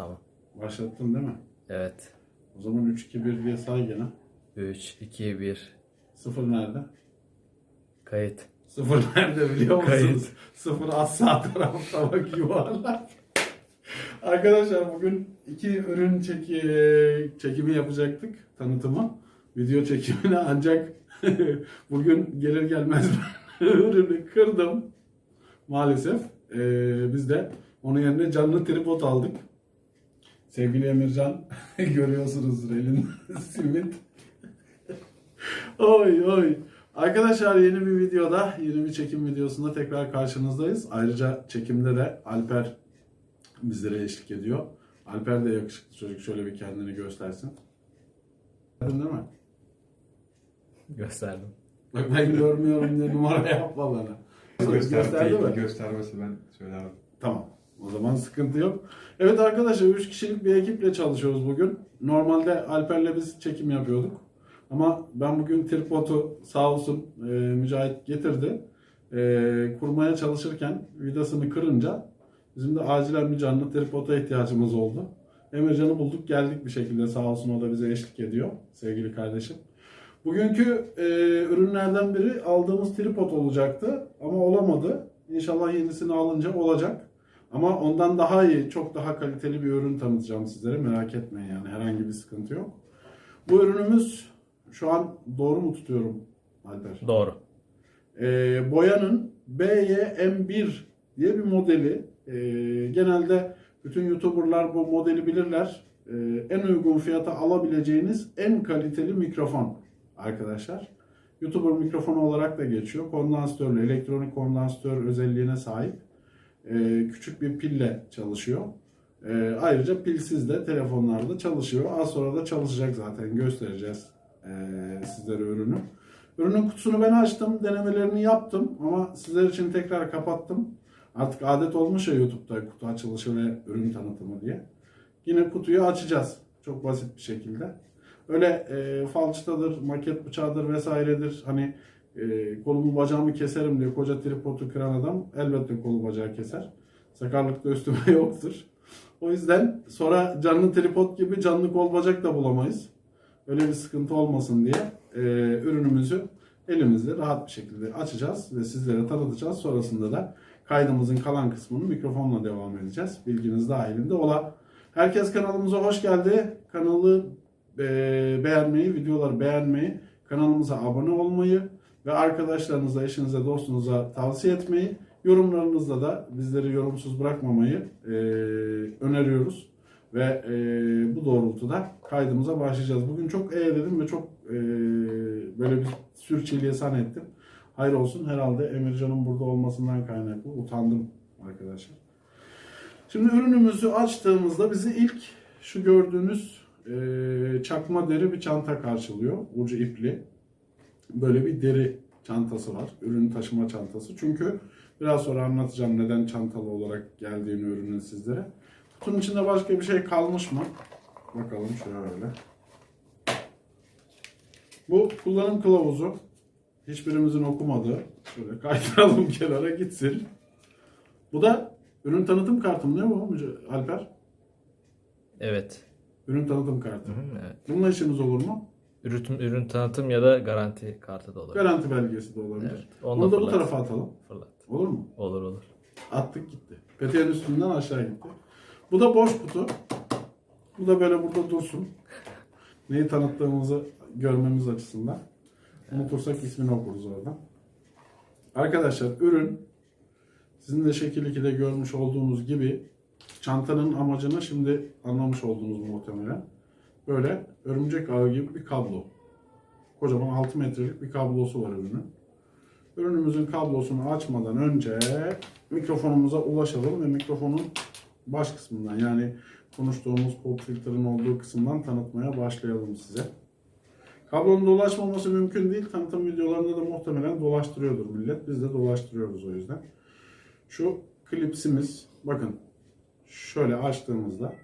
Tamam. Başlattın değil mi? Evet. O zaman 3, 2, 1 diye say gene. 3, 2, 1. Sıfır nerede? Kayıt. Sıfır nerede biliyor musunuz? Kayıt. Sıfır az sağ tarafta bak yuvarlak. Arkadaşlar bugün iki ürün çeki, çekimi yapacaktık, tanıtımı. Video çekimini ancak bugün gelir gelmez ürünü kırdım. Maalesef. Ee, biz de onun yerine canlı tripod aldık. Sevgili Emircan görüyorsunuz elin simit. oy oy. Arkadaşlar yeni bir videoda, yeni bir çekim videosunda tekrar karşınızdayız. Ayrıca çekimde de Alper bizlere eşlik ediyor. Alper de yakışıklı çocuk. Şöyle bir kendini göstersin. Gördün değil mi? Gösterdim. Bak ben görmüyorum diye numara yapma bana. Göster, Gösterdi mi? göstermesi ben söylerim. Tamam. O zaman sıkıntı yok. Evet arkadaşlar 3 kişilik bir ekiple çalışıyoruz bugün. Normalde Alper'le biz çekim yapıyorduk. Ama ben bugün tripodu sağ olsun e, Mücahit getirdi. E, kurmaya çalışırken vidasını kırınca bizim de acilen bir canlı tripoda ihtiyacımız oldu. Emircan'ı bulduk geldik bir şekilde sağ olsun o da bize eşlik ediyor sevgili kardeşim. Bugünkü e, ürünlerden biri aldığımız tripod olacaktı ama olamadı. İnşallah yenisini alınca olacak. Ama ondan daha iyi, çok daha kaliteli bir ürün tanıtacağım sizlere. Merak etmeyin yani herhangi bir sıkıntı yok. Bu ürünümüz şu an doğru mu tutuyorum Alper? Doğru. Ee, Boya'nın BYM1 diye bir modeli. Ee, genelde bütün YouTuber'lar bu modeli bilirler. Ee, en uygun fiyata alabileceğiniz en kaliteli mikrofon arkadaşlar. YouTuber mikrofonu olarak da geçiyor. Kondansatörlü, elektronik kondansatör özelliğine sahip. Ee, küçük bir pille çalışıyor. Ee, ayrıca pilsiz de telefonlarda çalışıyor. Az sonra da çalışacak zaten göstereceğiz ee, sizlere ürünü. Ürünün kutusunu ben açtım, denemelerini yaptım ama sizler için tekrar kapattım. Artık adet olmuş ya YouTube'da kutu açılışı ve ürün tanıtımı diye. Yine kutuyu açacağız. Çok basit bir şekilde. Öyle e, falçatadır, maket bıçağıdır vesairedir. Hani e, kolumu bacağımı keserim diye koca tripodu kıran adam elbette kolu bacağı keser. Sakarlık da üstüme yoktur. O yüzden sonra canlı tripod gibi canlı kol bacak da bulamayız. Öyle bir sıkıntı olmasın diye e, ürünümüzü elimizde rahat bir şekilde açacağız ve sizlere tanıtacağız. Sonrasında da kaydımızın kalan kısmını mikrofonla devam edeceğiz. Bilginiz dahilinde ola. Herkes kanalımıza hoş geldi. Kanalı e, beğenmeyi, videoları beğenmeyi, kanalımıza abone olmayı ve arkadaşlarınıza, eşinize, dostunuza tavsiye etmeyi, yorumlarınızla da bizleri yorumsuz bırakmamayı e, öneriyoruz. Ve e, bu doğrultuda kaydımıza başlayacağız. Bugün çok e dedim ve çok e, böyle bir sürçülisan ettim. Hayır olsun herhalde Emircan'ın burada olmasından kaynaklı utandım arkadaşlar. Şimdi ürünümüzü açtığımızda bizi ilk şu gördüğünüz e, çakma deri bir çanta karşılıyor. Ucu ipli. Böyle bir deri çantası var. Ürün taşıma çantası. Çünkü biraz sonra anlatacağım neden çantalı olarak geldiğini ürünün sizlere. Kutunun içinde başka bir şey kalmış mı? Bakalım şöyle. Bu kullanım kılavuzu. Hiçbirimizin okumadığı. Şöyle kaydıralım kenara gitsin. Bu da ürün tanıtım kartım değil mi Alper? Evet. Ürün tanıtım kartı. Hı hı, evet. Bununla işimiz olur mu? Ürün, ürün tanıtım ya da garanti kartı da olabilir. Garanti belgesi de olabilir. Evet. Onu Bunu da da bu tarafa atalım. Fırlat. Olur mu? Olur olur. Attık gitti. Peteğin üstünden aşağı gitti. Bu da boş kutu. Bu da böyle burada dursun. Neyi tanıttığımızı görmemiz açısından. Unutursak ismini okuruz oradan. Arkadaşlar ürün sizin de şekil 2'de görmüş olduğunuz gibi çantanın amacını şimdi anlamış oldunuz muhtemelen. Böyle örümcek ağı gibi bir kablo. Kocaman 6 metrelik bir kablosu var ürünün. Ürünümüzün kablosunu açmadan önce mikrofonumuza ulaşalım ve mikrofonun baş kısmından yani konuştuğumuz pop filtre'ın olduğu kısımdan tanıtmaya başlayalım size. Kablonun dolaşmaması mümkün değil. Tanıtım videolarında da muhtemelen dolaştırıyordur millet. Biz de dolaştırıyoruz o yüzden. Şu klipsimiz bakın şöyle açtığımızda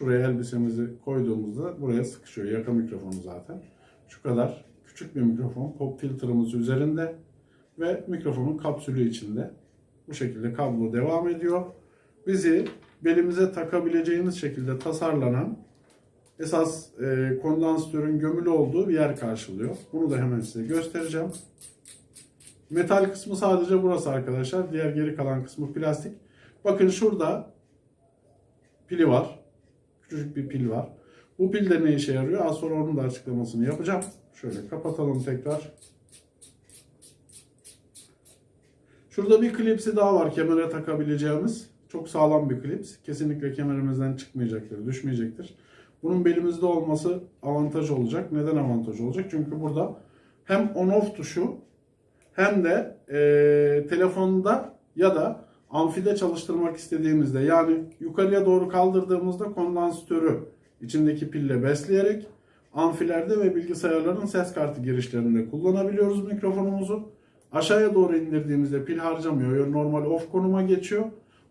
şuraya elbisemizi koyduğumuzda buraya sıkışıyor. Yaka mikrofonu zaten. Şu kadar küçük bir mikrofon pop filtremiz üzerinde ve mikrofonun kapsülü içinde. Bu şekilde kablo devam ediyor. Bizi belimize takabileceğiniz şekilde tasarlanan esas e, kondansatörün gömülü olduğu bir yer karşılıyor. Bunu da hemen size göstereceğim. Metal kısmı sadece burası arkadaşlar. Diğer geri kalan kısmı plastik. Bakın şurada pili var. Küçücük bir pil var. Bu pil de ne işe yarıyor? Az sonra onun da açıklamasını yapacağım. Şöyle kapatalım tekrar. Şurada bir klipsi daha var kemere takabileceğimiz. Çok sağlam bir klips. Kesinlikle kemerimizden çıkmayacaktır, düşmeyecektir. Bunun belimizde olması avantaj olacak. Neden avantaj olacak? Çünkü burada hem on off tuşu hem de e, telefonda ya da amfide çalıştırmak istediğimizde yani yukarıya doğru kaldırdığımızda kondansatörü içindeki pille besleyerek amfilerde ve bilgisayarların ses kartı girişlerinde kullanabiliyoruz mikrofonumuzu. Aşağıya doğru indirdiğimizde pil harcamıyor. Normal off konuma geçiyor.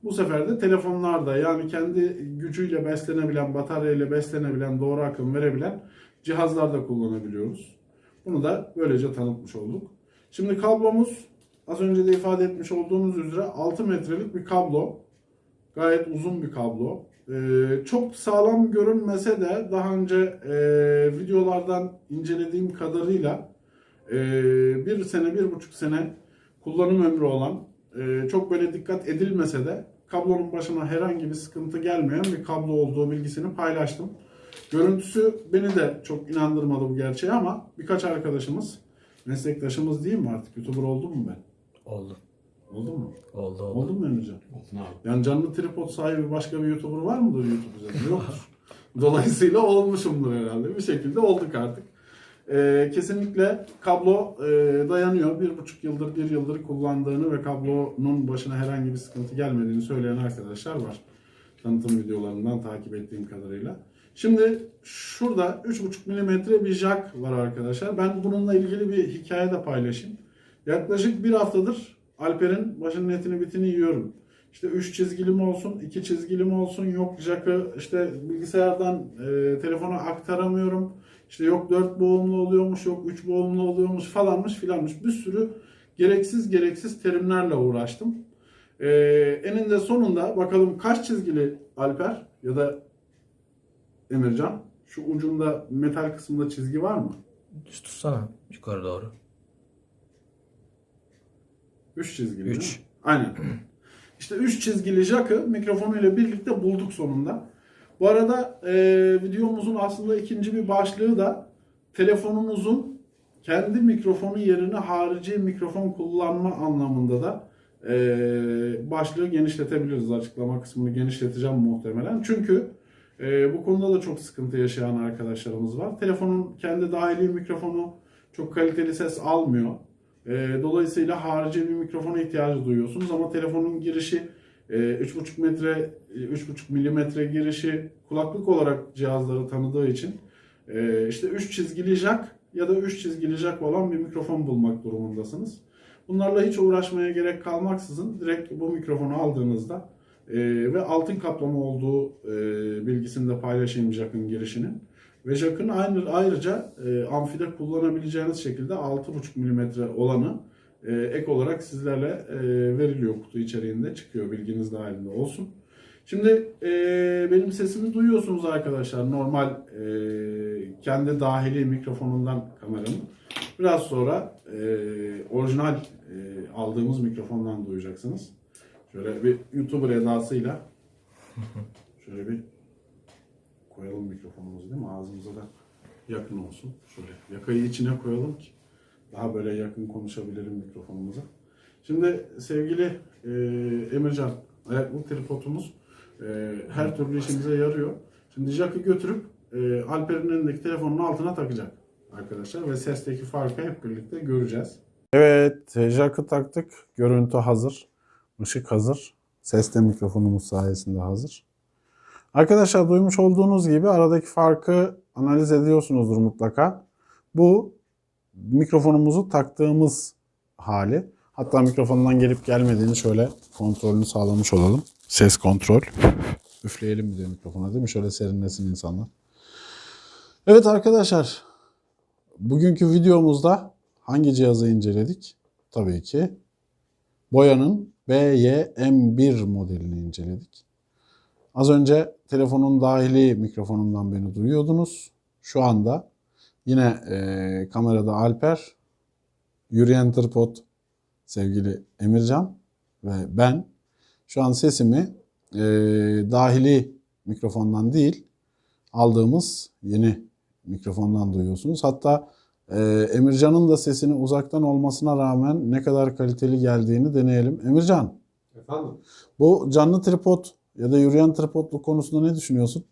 Bu sefer de telefonlarda yani kendi gücüyle beslenebilen, bataryayla beslenebilen, doğru akım verebilen cihazlarda kullanabiliyoruz. Bunu da böylece tanıtmış olduk. Şimdi kablomuz az önce de ifade etmiş olduğunuz üzere 6 metrelik bir kablo. Gayet uzun bir kablo. Ee, çok sağlam görünmese de daha önce e, videolardan incelediğim kadarıyla e, bir sene, bir buçuk sene kullanım ömrü olan e, çok böyle dikkat edilmese de kablonun başına herhangi bir sıkıntı gelmeyen bir kablo olduğu bilgisini paylaştım. Görüntüsü beni de çok inandırmadı bu gerçeğe ama birkaç arkadaşımız, meslektaşımız değil mi artık? YouTuber oldum mu ben? Oldu. Oldu mu? Oldu oldu. Oldu mu Emrecan? Olsun abi. Yani canlı tripod sahibi başka bir YouTuber var mıdır YouTube üzerinde? Yoktur. Dolayısıyla olmuşumdur herhalde. Bir şekilde olduk artık. Ee, kesinlikle kablo e, dayanıyor. Bir buçuk yıldır, bir yıldır kullandığını ve kablonun başına herhangi bir sıkıntı gelmediğini söyleyen arkadaşlar var. Tanıtım videolarından takip ettiğim kadarıyla. Şimdi şurada 3,5 mm bir jack var arkadaşlar. Ben bununla ilgili bir hikaye de paylaşayım. Yaklaşık bir haftadır Alper'in başının etini bitini yiyorum. İşte 3 çizgili mi olsun, 2 çizgili mi olsun, yok jack'ı işte bilgisayardan e, telefona aktaramıyorum. İşte yok 4 boğumlu oluyormuş, yok 3 boğumlu oluyormuş falanmış filanmış. Bir sürü gereksiz gereksiz terimlerle uğraştım. E, eninde sonunda bakalım kaç çizgili Alper ya da Emircan? Şu ucunda metal kısmında çizgi var mı? Tutsana yukarı doğru. 3 çizgili. değil Üç. mi? Aynen. İşte 3 çizgili jack'ı mikrofonuyla birlikte bulduk sonunda. Bu arada e, videomuzun aslında ikinci bir başlığı da telefonunuzun kendi mikrofonu yerine harici mikrofon kullanma anlamında da e, başlığı genişletebiliriz. Açıklama kısmını genişleteceğim muhtemelen. Çünkü e, bu konuda da çok sıkıntı yaşayan arkadaşlarımız var. Telefonun kendi dahili mikrofonu çok kaliteli ses almıyor. E, dolayısıyla harici bir mikrofona ihtiyacı duyuyorsunuz ama telefonun girişi e, 3.5 metre, e, 3.5 milimetre girişi kulaklık olarak cihazları tanıdığı için e, işte 3 çizgili jack ya da 3 çizgili jack olan bir mikrofon bulmak durumundasınız. Bunlarla hiç uğraşmaya gerek kalmaksızın direkt bu mikrofonu aldığınızda e, ve altın kaplama olduğu e, bilgisini de paylaşayım jack'ın girişinin. Ve jack'ın aynı, ayrıca e, amfide kullanabileceğiniz şekilde 6.5 mm olanı e, ek olarak sizlerle e, veriliyor kutu içeriğinde çıkıyor bilginiz dahilinde olsun. Şimdi e, benim sesimi duyuyorsunuz arkadaşlar normal e, kendi dahili mikrofonundan kameranın. Biraz sonra e, orijinal e, aldığımız mikrofondan duyacaksınız. Şöyle bir YouTuber edasıyla şöyle bir koyalım mikrofonumuzu değil mi? Ağzımıza da yakın olsun. Şöyle yakayı içine koyalım ki daha böyle yakın konuşabilirim mikrofonumuza. Şimdi sevgili e, Emircan, ayaklı tripodumuz e, her türlü işimize yarıyor. Şimdi jack'ı götürüp e, Alper'in elindeki telefonun altına takacak arkadaşlar ve sesteki farkı hep birlikte göreceğiz. Evet, jack'ı taktık. Görüntü hazır. Işık hazır. Ses de mikrofonumuz sayesinde hazır. Arkadaşlar duymuş olduğunuz gibi aradaki farkı analiz ediyorsunuzdur mutlaka. Bu mikrofonumuzu taktığımız hali. Hatta mikrofondan gelip gelmediğini şöyle kontrolünü sağlamış olalım. Ses kontrol. Üfleyelim mi diyor mikrofona değil mi? Şöyle serinlesin insanlar. Evet arkadaşlar. Bugünkü videomuzda hangi cihazı inceledik? Tabii ki Boya'nın BY-M1 modelini inceledik. Az önce telefonun dahili mikrofonundan beni duyuyordunuz. Şu anda yine e, kamerada Alper, yürüyen tripod sevgili Emircan ve ben şu an sesimi e, dahili mikrofondan değil aldığımız yeni mikrofondan duyuyorsunuz. Hatta e, Emircan'ın da sesini uzaktan olmasına rağmen ne kadar kaliteli geldiğini deneyelim. Emircan, Efendim? bu canlı tripod ya da yürüyen tripodluk konusunda ne düşünüyorsun?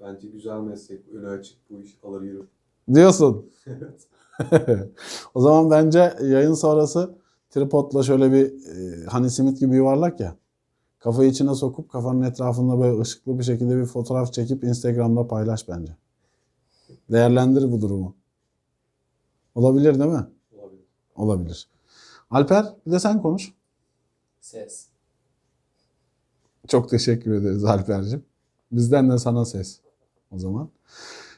Bence güzel meslek. Önü açık bu iş alır yürür. Diyorsun. Evet. o zaman bence yayın sonrası tripodla şöyle bir e, hani simit gibi yuvarlak ya. Kafayı içine sokup kafanın etrafında böyle ışıklı bir şekilde bir fotoğraf çekip Instagram'da paylaş bence. Değerlendir bu durumu. Olabilir değil mi? Olabilir. Olabilir. Alper bir de sen konuş. Ses. Çok teşekkür ederiz Alper'cim. Bizden de sana ses o zaman.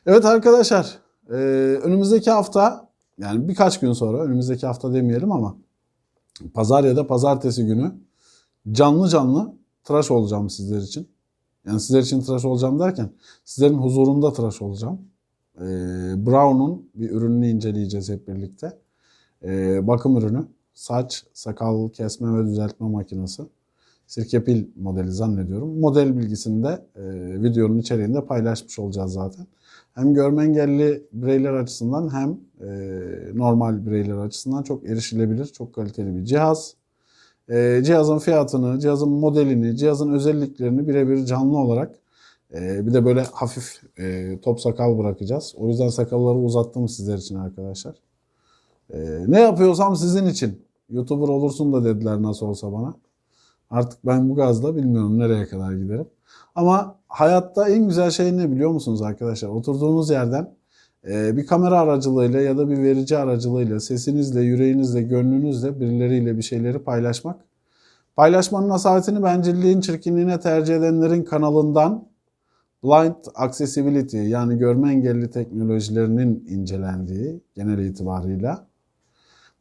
Evet arkadaşlar e, önümüzdeki hafta yani birkaç gün sonra önümüzdeki hafta demeyelim ama pazar ya da pazartesi günü canlı canlı tıraş olacağım sizler için. Yani sizler için tıraş olacağım derken sizlerin huzurunda tıraş olacağım. E, Brown'un bir ürününü inceleyeceğiz hep birlikte. E, bakım ürünü. Saç, sakal kesme ve düzeltme makinesi. Sirkepil modeli zannediyorum. Model bilgisini de e, videonun içeriğinde paylaşmış olacağız zaten. Hem görme engelli bireyler açısından hem e, normal bireyler açısından çok erişilebilir, çok kaliteli bir cihaz. E, cihazın fiyatını, cihazın modelini, cihazın özelliklerini birebir canlı olarak e, bir de böyle hafif e, top sakal bırakacağız. O yüzden sakalları uzattım sizler için arkadaşlar. E, ne yapıyorsam sizin için. YouTuber olursun da dediler nasıl olsa bana. Artık ben bu gazla bilmiyorum nereye kadar giderim. Ama hayatta en güzel şey ne biliyor musunuz arkadaşlar? Oturduğunuz yerden e, bir kamera aracılığıyla ya da bir verici aracılığıyla sesinizle, yüreğinizle, gönlünüzle birileriyle bir şeyleri paylaşmak. Paylaşmanın asaletini bencilliğin çirkinliğine tercih edenlerin kanalından Blind Accessibility yani görme engelli teknolojilerinin incelendiği genel itibarıyla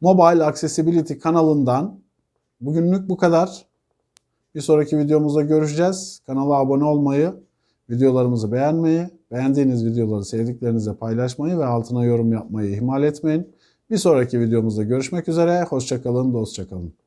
Mobile Accessibility kanalından bugünlük bu kadar. Bir sonraki videomuzda görüşeceğiz. Kanala abone olmayı, videolarımızı beğenmeyi, beğendiğiniz videoları sevdiklerinizle paylaşmayı ve altına yorum yapmayı ihmal etmeyin. Bir sonraki videomuzda görüşmek üzere. Hoşçakalın, dostçakalın.